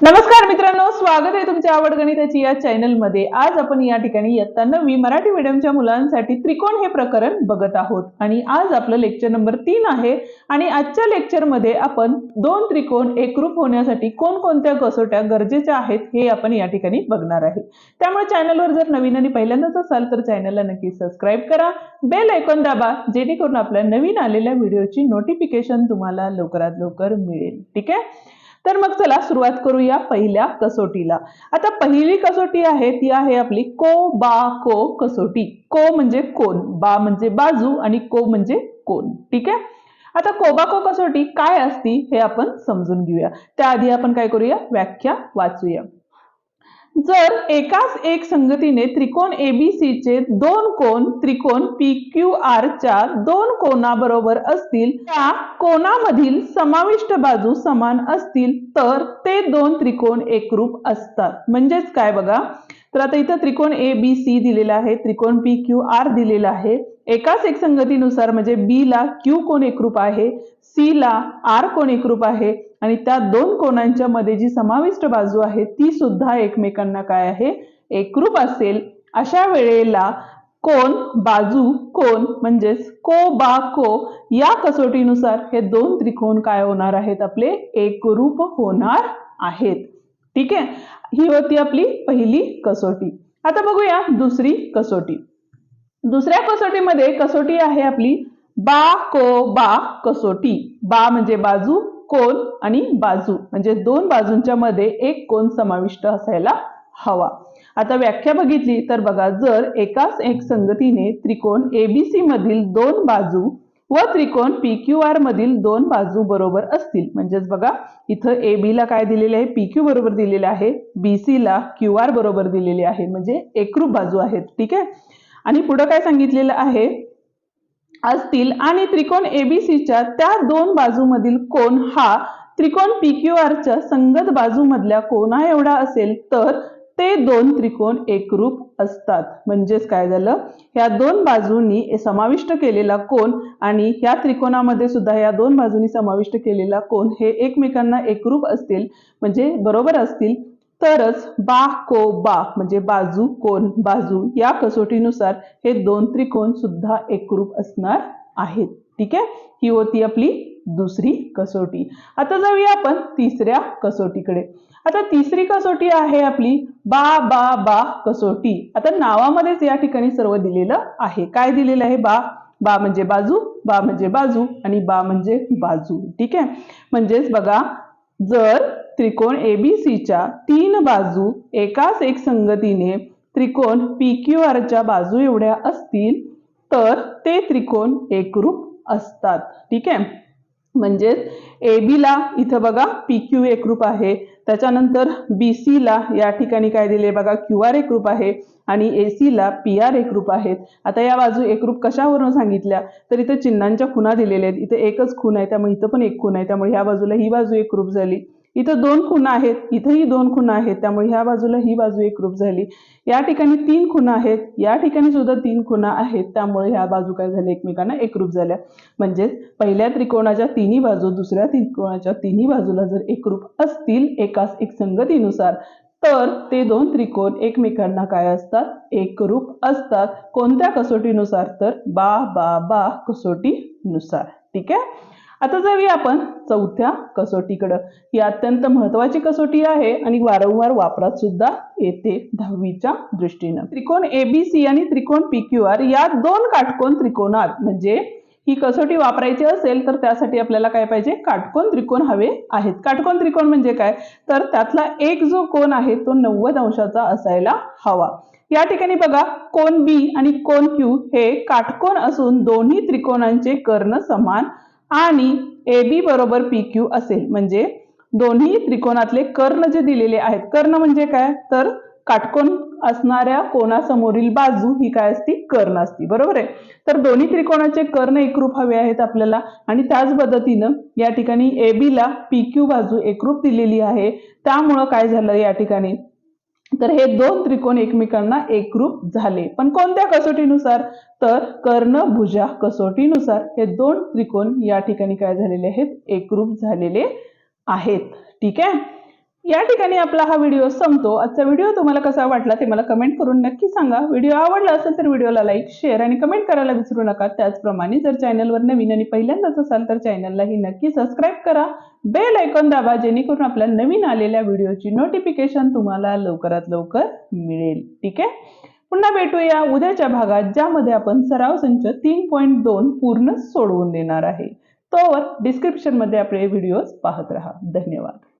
नमस्कार मित्रांनो स्वागत आहे तुमच्या आवड गणिताची या चॅनलमध्ये. आज आपण या ठिकाणी इयत्ता नववी मराठी मीडियमच्या मुलांसाठी त्रिकोण हे प्रकरण बघत आहोत. आणि आज आपलं लेक्चर नंबर तीन आहे आणि आजच्या लेक्चरमध्ये आपण दोन त्रिकोण एकरूप होण्यासाठी कोणकोणत्या कसोट्या गरजेच्या आहेत हे आपण या ठिकाणी बघणार आहे. त्यामुळे चॅनलवर जर नवीन आणि पहिल्यांदाच असाल तर चॅनलला नक्की सबस्क्राईब करा. बेल ऐकून दाबा जेणेकरून आपल्या नवीन आलेल्या व्हिडिओची नोटिफिकेशन तुम्हाला लवकरात लवकर मिळेल. ठीक आहे? तर मग चला सुरुवात करूया पहिल्या कसोटीला. आता पहिली कसोटी आहे ती आहे आपली को बा को कसोटी. को म्हणजे कोण? बा म्हणजे बाजू आणि को म्हणजे कोण? ठीक आहे? आता कोबाको कसोटी काय असती हे आपण समजून घेऊया. त्याआधी आपण काय करूया? व्याख्या वाचूया. जर एकाच एक संगतीने त्रिकोण ABC चे दोन कोण त्रिकोण PQR च्या दोन कोणाबरोबर असतील त्या कोणामधील समाविष्ट बाजू समान असतील तर ते दोन त्रिकोण एकरूप असतात. म्हणजेच काय बघा? तर आता इथं त्रिकोण ए बी सी दिलेला आहे त्रिकोण पी क्यू आर दिलेला आहे. एकाच एक संगतीनुसार म्हणजे बी ला क्यू कोण एकरूप आहे सी ला आर कोण एकरूप आहे आणि त्या दोन कोणांच्या मध्ये जी समाविष्ट बाजू आहे ती सुद्धा एकमेकांना काय आहे? एकरूप असेल. अशा वेळेला कोण बाजू कोण म्हणजेच को बा को या कसोटीनुसार हे दोन त्रिकोण काय होणार आहेत? आपले एकरूप होणार आहेत. ठीक आहे? ही होती आपली पहिली कसोटी. आता बघूया दुसरी कसोटी. दुसऱ्या कसोटीमध्ये कसोटी आहे आपली. बा को बा कसोटी. बा म्हणजे बाजू कोण आणि बाजू. म्हणजे दोन बाजूंच्या मध्ये एक कोण समाविष्ट असायला हवा. आता व्याख्या बघितली तर बघा जर एकाच एक संगतीने त्रिकोण एबीसी मधील दोन बाजू व त्रिकोण पी क्यू आर मधील दोन बाजू बरोबर असतील. म्हणजेच बघा इथं ए बी ला काय दिलेले आहे? पी क्यू बरोबर दिलेले आहे. बी सी ला क्यू आर बरोबर दिलेले आहे. म्हणजे एकरूप बाजू आहेत. ठीक आहे? आणि पुढं काय सांगितलेलं आहे? असतील. आणि त्रिकोण एबीसीच्या त्या दोन बाजूमधील कोण हा त्रिकोण पी क्यू आरच्या संगत बाजूमधल्या कोणा एवढा असेल तर ते दोन त्रिकोण एकरूप असतात. म्हणजेच काय झालं? ह्या दोन बाजूंनी समाविष्ट केलेला कोण आणि ह्या त्रिकोणामध्ये सुद्धा या दोन बाजूंनी समाविष्ट केलेला कोण हे एकमेकांना एकरूप असतील. म्हणजे बरोबर असतील. तरच बा को बा म्हणजे बाजू कोण बाजू या कसोटीनुसार हे दोन त्रिकोण सुद्धा एकरूप असणार आहेत. ठीक आहे? ही होती आपली दुसरी कसोटी. आता जाऊया आपण तिसऱ्या कसोटीकडे. आता तिसरी कसोटी आहे आपली बा बा बा कसोटी. आता नावामध्येच या ठिकाणी सर्व दिलेलं आहे. काय दिलेलं आहे? बा बा म्हणजे बाजू बा म्हणजे बाजू आणि बा म्हणजे बाजू. ठीक आहे? म्हणजेच बघा जर त्रिकोण एबीसीच्या तीन बाजू एकाच एक संगतीने त्रिकोण पी क्यू आरच्या बाजू एवढ्या असतील तर ते त्रिकोण एकरूप असतात. ठीक आहे? म्हणजेच ए बीला इथं बघा पी क्यू एकरूप आहे. त्याच्यानंतर बी सीला या ठिकाणी काय दिले बघा क्यू आर एकरूप आहे आणि ए सीला पी आर एकरूप आहेत आता या बाजू एकरूप कशावरून सांगितल्या? तर इथं चिन्हांच्या खुणा दिलेल्या आहेत. इथे एकच खूण आहे त्यामुळे इथं पण एक खूण आहे. त्यामुळे ह्या बाजूला ही बाजू एकरूप झाली. इथं दोन खुणा आहेत इथंही दोन खुणा आहेत त्यामुळे ह्या बाजूला ही बाजू एकरूप झाली. या ठिकाणी तीन खुणा आहेत या ठिकाणी सुद्धा तीन खुणा आहेत त्यामुळे ह्या बाजू काय झाल्या? एकमेकांना एकरूप झाल्या. म्हणजेच पहिल्या त्रिकोणाच्या तिन्ही बाजू दुसऱ्या त्रिकोणाच्या तिन्ही बाजूला जर एकरूप असतील एकाच एक संगतीनुसार तर ते दोन त्रिकोण एकमेकांना काय असतात? एकरूप असतात. कोणत्या कसोटीनुसार? तर बा बा बा कसोटीनुसार. ठीक आहे? आता जाऊया आपण चौथ्या कसोटीकडं. ही अत्यंत महत्वाची कसोटी आहे आणि वारंवार वापरात सुद्धा येते दहावीच्या दृष्टीनं. त्रिकोण एबीसी आणि त्रिकोण पी क्यू आर या दोन काटकोण त्रिकोणात म्हणजे ही कसोटी वापरायची असेल तर त्यासाठी आपल्याला काय पाहिजे? काटकोण त्रिकोण हवे आहेत. काटकोण त्रिकोण म्हणजे काय? तर त्यातला एक जो कोण आहे तो नव्वद अंशाचा असायला हवा. या ठिकाणी बघा कोण बी आणि कोण क्यू हे काटकोण असून दोन्ही त्रिकोणांचे कर्ण समान आणि ए बी बरोबर पी क्यू असेल. म्हणजे दोन्ही त्रिकोणातले कर्ण जे दिलेले आहेत कर्ण म्हणजे काय? तर काटकोण असणाऱ्या कोणासमोरील बाजू ही काय असती? कर्ण असती. बरोबर आहे? तर दोन्ही त्रिकोणाचे कर्ण एकरूप हवे आहेत आपल्याला. आणि त्याच पद्धतीनं या ठिकाणी ए बी ला पी क्यू बाजू एकरूप दिलेली आहे. त्यामुळं काय झालं या ठिकाणी? तर हे दोन त्रिकोण एकमेकांना एकरूप झाले. पण कोणत्या कसोटीनुसार? तर कर्ण भुजा कसोटीनुसार हे दोन त्रिकोण या ठिकाणी काय झालेले आहेत? एकरूप झालेले आहेत. ठीक आहे? या ठिकाणी आपला हा व्हिडिओ संपतो. आजचा व्हिडिओ तुम्हाला कसा वाटला ते मला कमेंट करून नक्की सांगा. व्हिडिओ आवडला असेल तर व्हिडिओला लाईक शेअर आणि कमेंट करायला विसरू नका. त्याचप्रमाणे जर चॅनलवर नवीन आणि पहिल्यांदाच असाल तर चॅनललाही नक्की सबस्क्राईब करा. बेल ऐकून दाबा जेणेकरून आपल्या नवीन आलेल्या व्हिडिओची नोटिफिकेशन तुम्हाला लवकरात लवकर मिळेल. ठीक आहे? पुन्हा भेटूया उद्याच्या भागात ज्यामध्ये आपण सराव संच तीन पॉईंट दोन पूर्ण सोडवून देणार आहे. तोवर डिस्क्रिप्शनमध्ये आपले व्हिडिओज पाहत राहा. धन्यवाद.